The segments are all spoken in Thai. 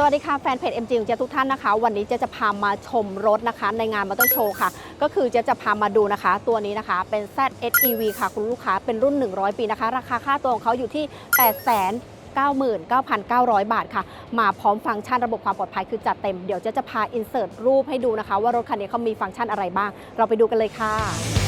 สวัสดีค่ะแฟนเพจ MG ของเจ๊ทุกท่านนะคะ วันนี้เจ๊จะพามาชมรถนะคะ ในงานมอเตอร์โชว์ค่ะ ก็คือเจ๊จะพามาดูนะคะ ตัวนี้นะคะเป็น ZSEV ค่ะ คุณลูกค้าเป็นรุ่น 100 ปีนะคะ ราคาค่าตัวของเขาอยู่ที่8 99,900 บาทค่ะ มาพร้อมฟังก์ชันระบบความปลอดภัยคือจัดเต็ม เดี๋ยวเจ๊จะพาอินเสิร์ตรูปให้ดูนะคะ ว่ารถคันนี้เขามีฟังก์ชันอะไรบ้าง เราไปดูกันเลยค่ะ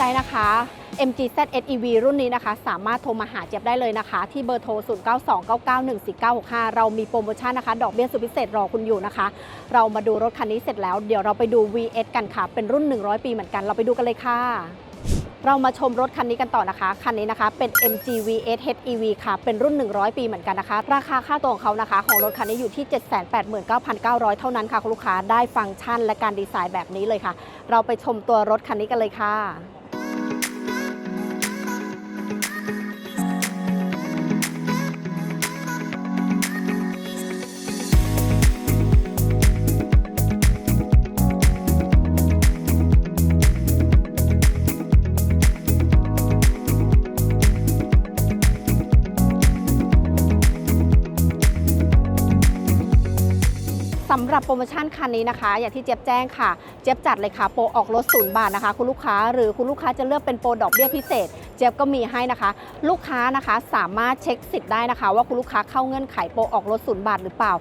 ใครสนใจนะคะ MGZ SEV รุ่นนี้นะคะ สามารถโทรมาหาเจี๊ยบได้เลยนะคะ ที่เบอร์โทร 0929914965 เรามีโปรโมชั่นนะคะ ดอกเบี้ยสุดพิเศษรอคุณอยู่นะคะ เรามาดูรถคันนี้เสร็จแล้ว เดี๋ยวเราไปดู VS กันค่ะ เป็นรุ่น 100 ปีเหมือนกัน เราไปดูกันเลยค่ะเรามาชมรถคันนี้กันต่อนะคะ คันนี้นะคะเป็น MG VS HEV ค่ะ เป็นรุ่น 100 ปีเหมือนกันนะคะ ราคาค่าตัวของเขานะคะ ของรถคันนี้อยู่ที่ 789,900 เท่านั้นค่ะคุณลูกค้าได้ฟังก์ชันและการดีไซน์แบบนี้เลยค่ะ เราไปชมตัวรถคันนี้กันเลยค่ะ สำหรับโปรโมชั่นคันนี้นะคะ อย่างที่เจี๊ยบแจ้งค่ะ เจี๊ยบจัดเลยค่ะ โปรออกรถศูนย์บาทนะคะ คุณลูกค้าหรือคุณลูกค้าจะเลือกเป็นโปรดอกเบี้ยพิเศษ จี๊ยบก็มีให้นะคะ ลูกค้านะคะสามารถเช็คสิทธิ์ได้นะคะ ว่าคุณลูกค้าเข้าเงื่อนไขโปรออกรถศูนย์บาทหรือเปล่า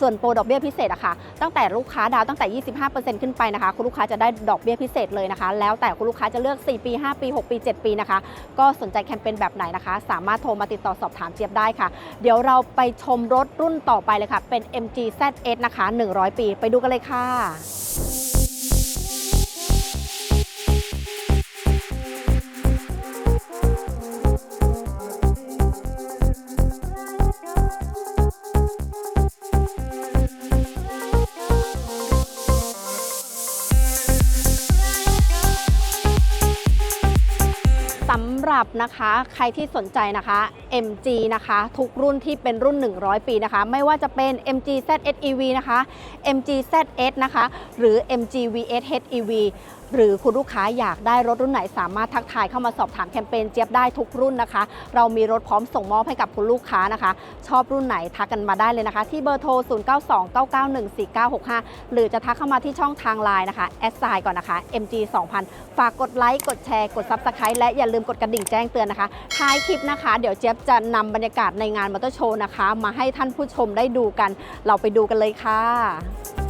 ส่วนโปรดอกเบี้ยพิเศษอะค่ะตั้งแต่ลูกค้าดาวตั้งแต่ 25%ขึ้นไปนะคะ คุณลูกค้าจะได้ดอกเบี้ยพิเศษเลยนะคะ แล้วแต่คุณลูกค้าจะเลือก 4 ปี 5 ปี 6 ปี 7 ปีนะคะ ก็สนใจแคมเปญแบบไหนนะคะ สามารถโทรมาติดต่อสอบถามเจี๊ยบได้ค่ะ เดี๋ยวเราไปชมรถรุ่นต่อไปเลยค่ะ เป็น MG ZS นะคะ 100 ปี ไปดูกันเลยค่ะำหรับนะคะใครที่สนใจนะคะ MG นะคะ ทุกรุ่นที่เป็นรุ่น 100 ปีนะคะ ไม่ว่าจะเป็น MG ZS EV นะคะ MG ZS นะคะ หรือ MG VS HEV หรือคุณลูกค้าอยากได้รถรุ่นไหนสามารถทักทายเข้ามาสอบถามแคมเปญเจี๊ยบได้ทุกรุ่นนะคะ เรามีรถพร้อมส่งมอบให้กับคุณลูกค้านะคะ ชอบรุ่นไหนทักกันมาได้เลยนะคะ ที่เบอร์โทร 0929914965 หรือจะทักเข้ามาที่ช่องทางไลน์นะคะแอดไซน์ก่อนนะคะ MG 2000 ฝากกดไลค์กดแชร์กด Subscribe และอย่าลืมกดกระดิ่งแจ้งเตือนนะคะท้ายคลิปนะคะ เดี๋ยวเจี๊ยบจะนำบรรยากาศในงานมอเตอร์โชว์นะคะ มาให้ท่านผู้ชมได้ดูกัน เราไปดูกันเลยค่ะ